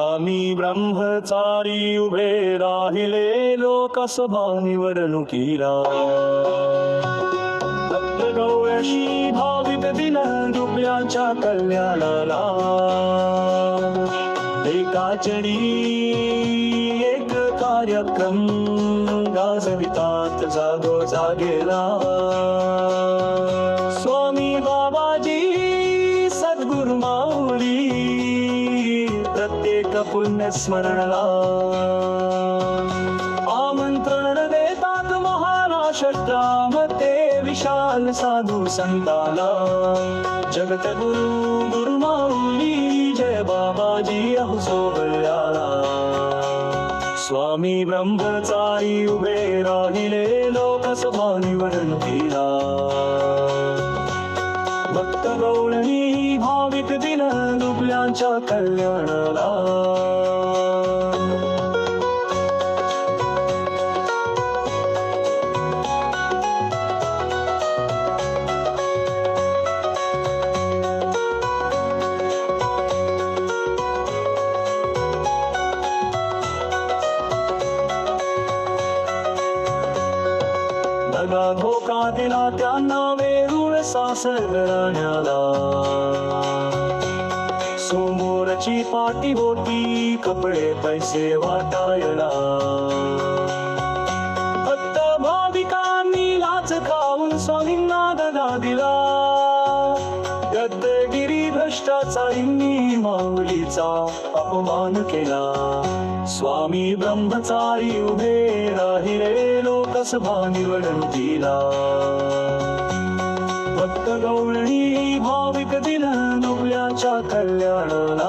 आम्ही ब्रह्मचारी उभे राहिले लोकसभा निवडणुकीला. गवळशी भाविक दिन दुबळ्याच्या कल्याणाला. एकाचडी एक कार्यक्रम गाजवितात जागो जागेला प्रत्येक पुण्यस्मरणला आमंत्रण देतात महाराष्ट्रामध्ये विशाल साधू संताला. जगत गुरु गुरु माऊली जय बाबाजी अहो सोबळ्याला. स्वामी ब्रह्मचारी उभे राहिले लोकसभा निवडणुकीला. भाविक दिन दुबळ्यांच्या कल्याणाला. धोका दिला त्यांना वेरूळ सासरण्याला त्याची पाटी होती कपडे पैसे वाटायला. भक्त भाविकांनी लाच खाऊन स्वामींना दगा दिला. गद्दगिरी भ्रष्टाचारींनी माऊलीचा अपमान केला. स्वामी ब्रह्मचारी उभे राहिले लोकसभा दिला. भक्त गवळणी भाविक दिन नव्याच्या कल्याणाला.